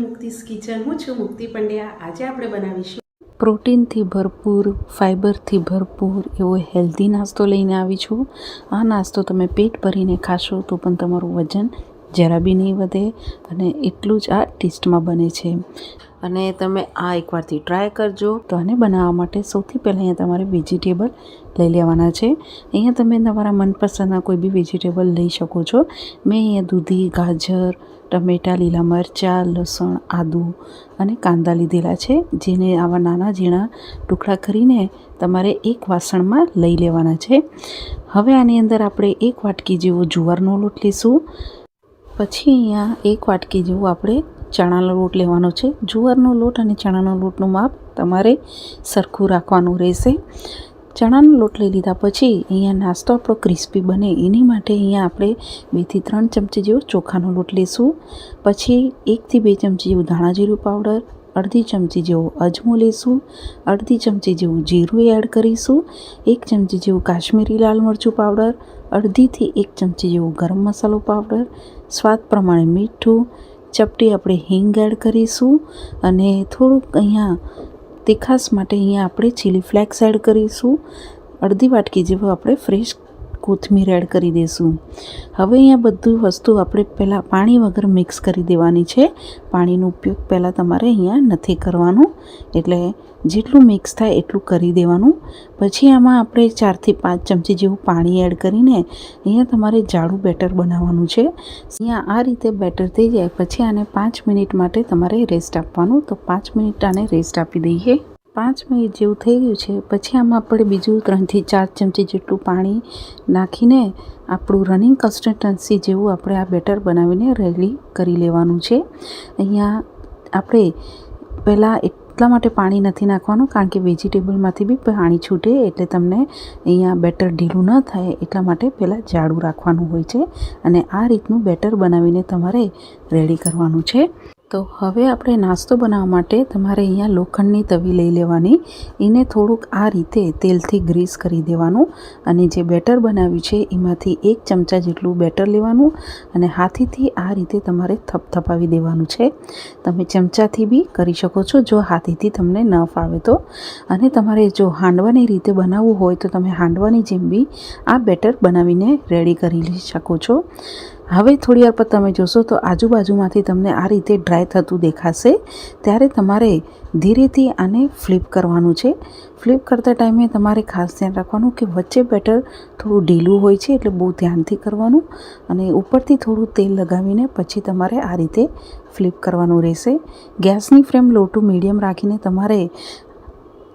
મુક્તિસ kitchen, હું છું મુક્તિ પંડ્યા. આજે આપણે બનાવીશું પ્રોટીનથી ભરપૂર, ફાઇબરથી ભરપૂર એવો હેલ્ધી નાસ્તો લઈને આવી છું. આ નાસ્તો તમે પેટ ભરીને ખાશો તો પણ તમારું વજન જરા બી નહીં વધે અને એટલું જ આ ટેસ્ટમાં બને છે. અને તમે આ એકવારથી ટ્રાય કરજો. તો આને બનાવવા માટે સૌથી પહેલાં અહીંયા તમારે વેજીટેબલ લઈ લેવાના છે. અહીંયા તમે તમારા મનપસંદના કોઈ બી વેજીટેબલ લઈ શકો છો. મેં અહીંયા દૂધી ગાજર ટમેટાં લીલા મરચાં લસણ આદુ અને કાંદા લીધેલા છે. જેને આવા નાના ઝીણા ટુકડા કરીને તમારે એક વાસણમાં લઈ લેવાના છે. હવે આની અંદર આપણે એક વાટકી જેવો જુવારનો લોટ લઈશું. પછી અહીંયા એક વાટકી જેવું આપણે ચણાનો લોટ લેવાનો છે. જુવારનો લોટ અને ચણાનો લોટનું માપ તમારે સરખું રાખવાનું રહેશે. ચણાનો લોટ લઈ લીધા પછી અહીંયા નાસ્તો આપણો ક્રિસ્પી બને. એની માટે અહીંયા આપણે બેથી ત્રણ ચમચી જેવો ચોખાનો લોટ લઈશું પછી એકથી બે ચમચી જેવું ધાણા જીરું પાવડર, અડધી ચમચી જેવો અજમો લઈશું અડધી ચમચી જેવું જીરું એડ કરીશું, એક ચમચી જેવું કાશ્મીરી લાલ મરચું પાવડર, અડધીથી એક ચમચી જેવું ગરમ મસાલો પાવડર સ્વાદ પ્રમાણે મીઠું, ચપટી આપણે હિંગ એડ કરીશું અને થોડુંક અહીંયા તીખાસ માટે અહીંયા આપણે ચીલી ફ્લેક્સ એડ કરીશું. અડધી વાટકી જેવું આપણે ફ્રેશ કોથમીર એડ કરી દઈશું હવે અહીંયા બધું વસ્તુ આપણે પહેલાં પાણી વગર મિક્સ કરી દેવાની છે. પાણીનો ઉપયોગ પહેલાં તમારે અહીંયા નથી કરવાનો. એટલે જેટલું મિક્સ થાય એટલું કરી દેવાનું. પછી આમાં આપણે ચારથી પાંચ ચમચી જેવું પાણી એડ કરીને અહીંયા તમારે જાડું બેટર બનાવવાનું છે. અહીંયા આ રીતે બેટર થઈ જાય પછી આને પાંચ મિનિટ માટે તમારે રેસ્ટ આપવાનું. તો પાંચ મિનિટ આને રેસ્ટ આપી દઈએ. પાંચ મિનિટ જેવું થઈ ગયું છે. પછી આમાં આપણે બીજું ત્રણથી ચાર ચમચી જેટલું પાણી નાખીને આપણું રનિંગ કન્સિસ્ટન્સી જેવું આપણે આ બેટર બનાવીને રેડી કરી લેવાનું છે. અહીંયા આપણે પહેલાં એટલા માટે પાણી નથી નાખવાનું કારણ કે વેજીટેબલમાંથી બી પાણી છૂટે એટલે તમને અહીંયા બેટર ઢીલું ન થાય એટલા માટે પહેલાં જાડું રાખવાનું હોય છે અને આ રીતનું બેટર બનાવીને તમારે રેડી કરવાનું છે. તો હવે આપણે નાસ્તો બનાવવા માટે તમારે અહીંયા લોખંડની તવી લઈ લેવાની. એને થોડુંક આ રીતે તેલથી ગ્રીસ કરી દેવાનું અને જે બેટર બનાવ્યું છે એમાંથી એક ચમચા જેટલું બેટર લેવાનું અને હાથીથી આ રીતે તમારે થપથપાવી દેવાનું છે. તમે ચમચાથી બી કરી શકો છો જો હાથીથી તમને ન ફાવે તો. અને તમારે જો હાંડવાની રીતે બનાવવું હોય તો તમે હાંડવાની જેમ બી આ બેટર બનાવીને રેડી કરી શકો છો. હવે થોડી વાર પર તમે જોશો તો આજુબાજુમાંથી તમને આ રીતે ડ્રાય થતું દેખાશે. ત્યારે તમારે ધીરેથી આને ફ્લિપ કરવાનું છે. ફ્લિપ કરતા ટાઈમે તમારે ખાસ ધ્યાન રાખવાનું કે વચ્ચે બેટર થોડું ઢીલું હોય છે એટલે બહુ ધ્યાનથી કરવાનું અને ઉપરથી થોડું તેલ લગાવીને પછી તમારે આ રીતે ફ્લિપ કરવાનું રહેશે. ગેસની ફ્લેમ લો ટુ મીડિયમ રાખીને તમારે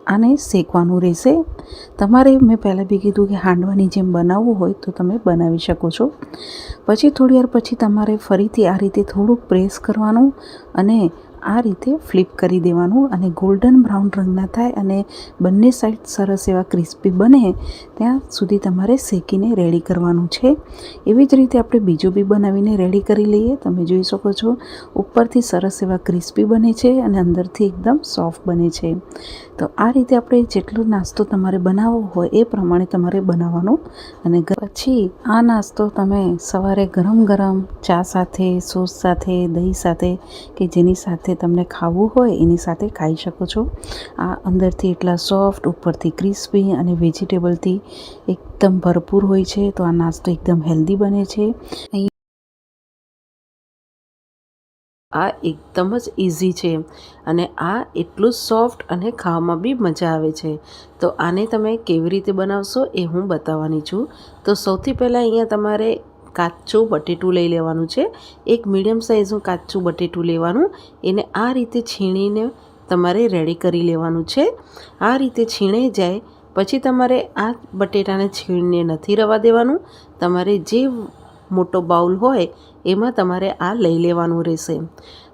આને શેકવાનું રહેશે. તમારે મેં પહેલાં બી કીધું કે હાંડવાની જેમ બનાવવું હોય તો તમે બનાવી શકો છો. પછી થોડી વાર પછી તમારે ફરીથી આ રીતે થોડુંક પ્રેસ કરવાનું અને આ રીતે ફ્લિપ કરી દેવાનું અને ગોલ્ડન બ્રાઉન રંગના થાય અને બંને સાઈડ સરસ એવા ક્રિસ્પી બને, ત્યાં સુધી તમારે શેકીને રેડી કરવાનું છે. એવી જ રીતે આપણે બીજું બી બનાવીને રેડી કરી લઈએ. તમે જોઈ શકો છો, ઉપરથી સરસ એવા ક્રિસ્પી બને છે અને અંદરથી એકદમ સોફ્ટ બને છે. તો આ રીતે આપણે જેટલો નાસ્તો તમારે બનાવવો હોય એ પ્રમાણે તમારે બનાવવાનો. અને પછી આ નાસ્તો તમે સવારે ગરમ ગરમ ચા સાથે, સોસ સાથે, દહીં સાથે કે જેની સાથે તમને ખાવું હોય એની સાથે ખાઈ શકો છો. આ અંદરથી એટલા સોફ્ટ, ઉપરથી ક્રિસ્પી અને વેજીટેબલથી એકદમ ભરપૂર હોય છે, તો આ નાસ્તો એકદમ હેલ્ધી બને છે. અહીં આ એકદમ જ ઇઝી છે અને આ એટલું સોફ્ટ અને ખાવામાં બી મજા આવે છે. તો આને તમે કેવી રીતે બનાવશો એ હું બતાવવાની છું. તો સૌથી પહેલાં અહીંયા તમારે કાચું બટેટું લઈ લેવાનું છે. એક મીડિયમ સાઇઝનું કાચું બટેટું લેવાનું. એને આ રીતે છીણીને તમારે રેડી કરી લેવાનું છે. આ રીતે છીણાઈ જાય, પછી તમારે આ બટેટાને છીણીને નથી રવા દેવાનું. તમારે જે મોટો બાઉલ હોય, એમાં તમારે આ લઈ લેવાનું રહેશે.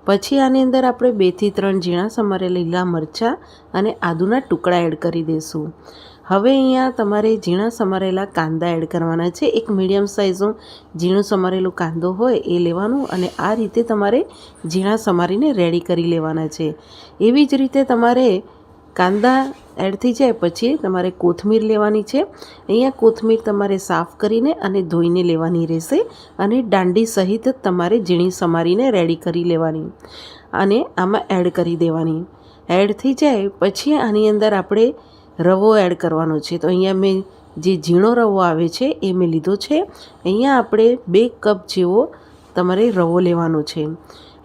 પછી આની અંદર આપણે બેથી ત્રણ ઝીણા સમારે લીલા મરચાં અને આદુના ટુકડા એડ કરી દઈશું હવે અહીંયા તમારે ઝીણા સમારેલા કાંદા એડ કરવાના છે. એક મીડિયમ સાઇઝનું ઝીણું સમારેલું કાંદો હોય એ લેવાનું અને આ રીતે તમારે ઝીણા સમારીને રેડી કરી લેવાના છે. એવી જ રીતે તમારે કાંદા એડ થઈ જાય પછી તમારે કોથમીર લેવાની છે. અહીંયા કોથમીર તમારે સાફ કરીને અને ધોઈને લેવાની રહેશે અને દાંડી સહિત તમારે ઝીણી સમારીને રેડી કરી લેવાની અને આમાં એડ કરી દેવાની. એડ થઈ જાય પછી આની અંદર આપણે રવો એડ કરવાનો છે. તો અહીંયા મેં જે ઝીણો રવો આવે છે એ મેં લીધો છે. અહીંયા આપણે બે કપ જેવો તમારે રવો લેવાનો છે.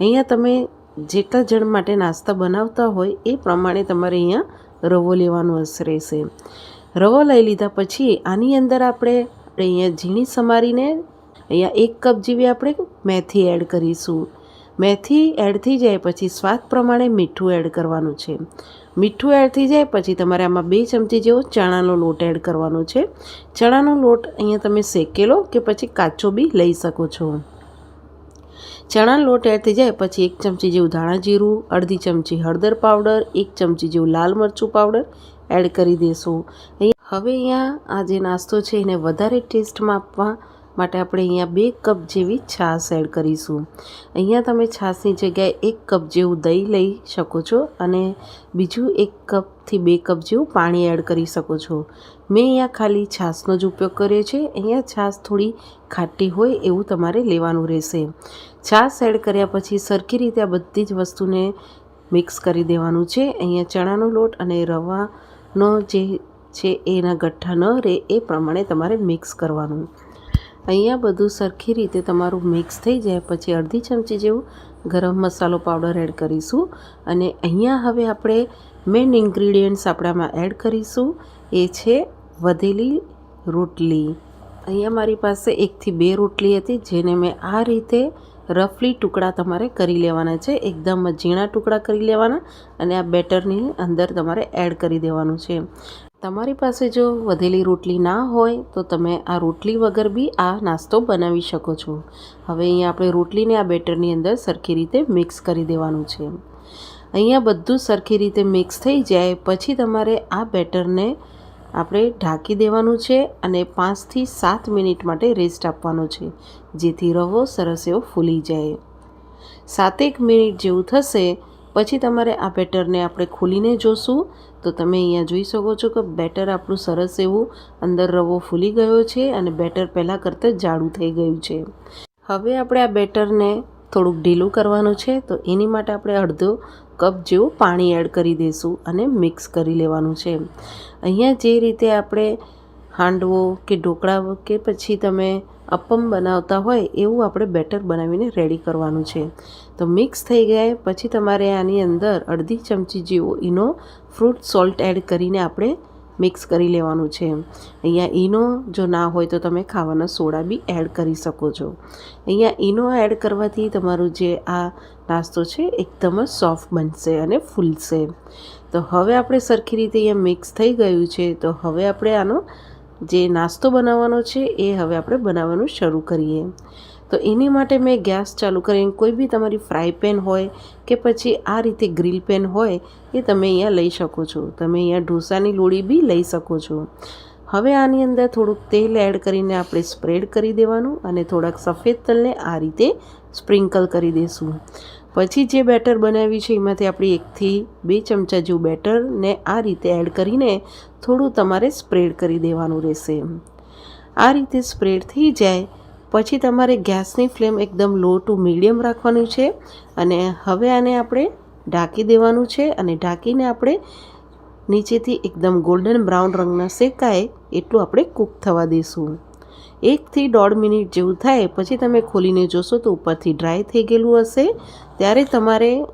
અહીંયા તમે જેટલા જણ માટે નાસ્તા બનાવતા હોય એ પ્રમાણે તમારે અહીંયા રવો લેવાનો હશે રહેશે. રવો લઈ લીધા પછી આની અંદર આપણે અહીંયા ઝીણી સમારીને અહીંયા એક કપ જેવી આપણે મેથી એડ કરીશું. મેથી એડ થઈ જાય પછી સ્વાદ પ્રમાણે મીઠું એડ કરવાનું છે. મીઠું એડ થઈ જાય પછી તમારે આમાં બે ચમચી જેવો ચણાનો લોટ એડ કરવાનો છે. ચણાનો લોટ અહીંયા તમે શેકેલો કે પછી કાચો બી લઈ શકો છો. ચણાનો લોટ એડ થઈ જાય પછી એક ચમચી જેવું ધાણા જીરું, અડધી ચમચી હળદર પાવડર, એક ચમચી જેવું લાલ મરચું પાવડર એડ કરી દેશું. હવે અહીંયા આ જે નાસ્તો છે એને વધારે ટેસ્ટમાં આપવા માટે આપણે અહીંયા બે કપ જેવી છાશ એડ કરીશું. અહીંયા તમે છાશની જગ્યાએ એક કપ જેવું દહીં લઈ શકો છો અને બીજું એક કપથી બે કપ જેવું પાણી એડ કરી શકો છો. મેં અહીંયા ખાલી છાશનો જ ઉપયોગ કર્યો છે. અહીંયા છાશ થોડી ખાટી હોય એવું તમારે લેવાનું રહેશે. છાશ એડ કર્યા પછી સરખી રીતે આ બધી જ વસ્તુને મિક્સ કરી દેવાનું છે. અહીંયા ચણાનો લોટ અને રવાનો જે છે એના ગઠ્ઠા ન રહે એ પ્રમાણે તમારે મિક્સ કરવાનું. અહીંયા બધું સરખી રીતે તમારું મિક્સ થઈ જાય, પછી અડધી ચમચી જેવું ગરમ મસાલો પાવડર એડ કરીશું. અને અહીંયા હવે આપણે મેઇન ઇન્ગ્રીડિયન્ટ્સ આપણામાં એડ કરીશું. એ છે વધેલી રોટલી. અહીંયા મારી પાસે એકથી બે રોટલી હતી, જેને મેં આ રીતે રફલી ટુકડા તમારે કરી લેવાના છે. એકદમ ઝીણા ટુકડા કરી લેવાના અને આ બેટરની અંદર તમારે એડ કરી દેવાનું છે. તમારી પાસે જો વધેલી રોટલી ના હોય, તો તમે આ રોટલી વગર બી આ નાસ્તો બનાવી શકો છો. હવે અહીંયા આપણે રોટલીને આ બેટરની અંદર સરખી રીતે મિક્સ કરી દેવાનું છે. અહીંયા બધું સરખી રીતે મિક્સ થઈ જાય, પછી તમારે આ બેટરને આપણે ઢાંકી દેવાનું છે અને પાંચથી સાત મિનિટ માટે રેસ્ટ આપવાનો છે, જેથી રવો સરસ એવો ફૂલી જાય. સાતેક મિનિટ જેવું થશે, પછી તમારે આ બેટરને આપણે ખોલીને જોશું તો તમે અહીંયા જોઈ શકો છો કે બેટર આપણું સરસ એવું અંદર રવો ફૂલી ગયો છે અને બેટર પહેલાં કરતાં જાડું થઈ ગયું છે. હવે આપણે આ બેટરને થોડુંક ઢીલું કરવાનું છે તો એની માટે આપણે અડધો કપ જેવું પાણી એડ કરી દઈશું અને મિક્સ કરી લેવાનું છે. અહીંયા જે રીતે આપણે હાંડવો કે ઢોકળા કે પછી તમે અપમ બનાવતા હોય એવું આપણે બેટર બનાવીને રેડી કરવાનું છે. તો મિક્સ થઈ ગયા પછી તમારે આની અંદર અડધી ચમચી જેવો ઈનો ફ્રૂટ સોલ્ટ એડ કરીને આપણે મિક્સ કરી લેવાનું છે. અહીંયા ઈનો જો ના હોય તો તમે ખાવાના સોડા બી એડ કરી શકો છો. અહીંયા ઈનો એડ કરવાથી તમારું જે આ નાસ્તો છે એકદમ જ સોફ્ટ બનશે અને ફૂલશે. તો હવે આપણે સરખી રીતે અહીંયા મિક્સ થઈ ગયું છે. તો હવે આપણે આનો જે નાસ્તો બનાવવાનો છે એ હવે આપણે બનાવવાનું શરૂ કરીએ. તો એની માટે મેં ગેસ ચાલુ કરીને કોઈ બી તમારી ફ્રાય પેન હોય કે પછી આ રીતે ગ્રીલ પેન હોય એ તમે અહીંયા લઈ શકો છો. તમે અહીંયા ઢોસાની લોડી બી લઈ શકો છો. હવે આની અંદર થોડુંક તેલ એડ કરીને આપણે સ્પ્રેડ કરી દેવાનું અને થોડાક સફેદ તલને આ રીતે સ્પ્રિંકલ કરી દઈશું પછી જે બેટર બનાવ્યું છે એમાંથી આપણે એકથી બે ચમચા જેવું બેટરને આ રીતે એડ કરીને થોડું તમારે સ્પ્રેડ કરી દેવાનું રહેશે. આ રીતે સ્પ્રેડ થઈ જાય પછી તમારે ગેસની ફ્લેમ એકદમ લો ટુ મીડિયમ રાખવાનું છે અને હવે આને આપણે ઢાંકી દેવાનું છે અને ઢાંકીને આપણે નીચેથી એકદમ ગોલ્ડન બ્રાઉન રંગના શેકાય એટલું આપણે કૂક થવા દઈશું. એકથી દોઢ મિનિટ જેવું થાય પછી તમે ખોલીને જોશો તો ઉપરથી ડ્રાય થઈ ગયેલું હશે. ત્યારે તમારે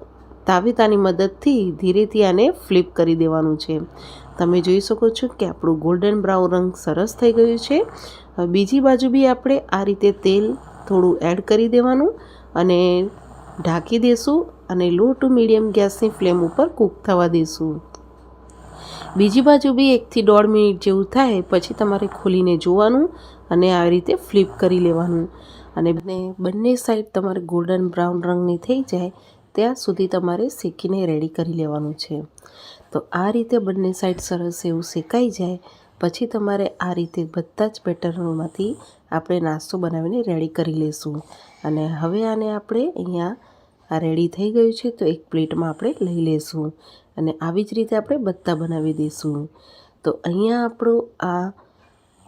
તાવેતાની મદદથી ધીરેથી આને ફ્લિપ કરી દેવાનું છે. તમે જોઈ શકો છો કે આપણું ગોલ્ડન બ્રાઉન રંગ સરસ થઈ ગયું છે. બીજી બાજુ બી આપણે આ રીતે તેલ થોડું એડ કરી દેવાનું અને ઢાંકી દેશું અને લો ટુ મીડિયમ ગેસની ફ્લેમ ઉપર કૂક થવા દેશું. બીજી બાજુ બી એકથી દોઢ મિનિટ જેવું થાય પછી તમારે ખોલીને જોવાનું અને આ રીતે ફ્લિપ કરી લેવાનું. અને બંને બંને સાઈડ તમારે ગોલ્ડન બ્રાઉન રંગની થઈ જાય ત્યાં સુધી તમારે શેકીને રેડી કરી લેવાનું છે. તો આ રીતે બંને સાઈડ સરસ એવું શેકાઈ જાય પછી તમારે આ રીતે બધા જ પેટર્નોમાંથી આપણે નાસ્તો બનાવીને રેડી કરી લઈશું અને હવે આને આપણે અહીંયા આ રેડી થઈ ગયું છે તો એક પ્લેટમાં આપણે લઈ લઈશું અને આવી જ રીતે આપણે બધા બનાવી દઈશું તો અહીંયા આપણો આ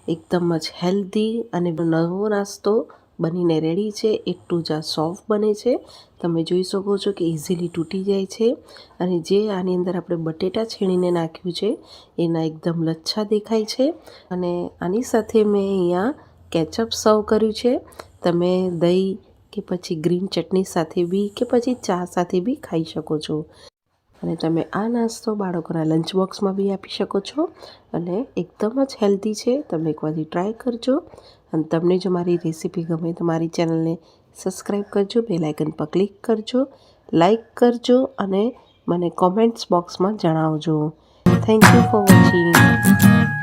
એકદમ જ હેલ્ધી અને નવો નાસ્તો બનીને રેડી છે, એટલું જ આ સોફ્ટ બને છે. તમે જોઈ શકો છો કે ઇઝીલી તૂટી જાય છે અને જે આની અંદર આપણે બટેટા છીણીને નાખ્યું છે, એના એકદમ લચ્છા દેખાય છે. અને આની સાથે મેં અહીંયા કેચઅપ સર્વ કર્યું છે. તમે દહીં કે પછી ગ્રીન ચટણી સાથે બી કે પછી ચા સાથે બી ખાઈ શકો છો. અને તમે આ નાસ્તો બાળકોના લંચ બોક્સમાં બી આપી શકો છો અને એકદમ જ હેલ્ધી છે. તમે એકવારથી ટ્રાય કરજો અને તમને જો મારી રેસીપી ગમે તો મારી ચેનલને સબસ્ક્રાઈબ કરજો બેલાઇકન પર ક્લિક કરજો લાઈક કરજો અને મને કોમેન્ટ્સ બોક્સમાં જણાવજો. Thank you for watching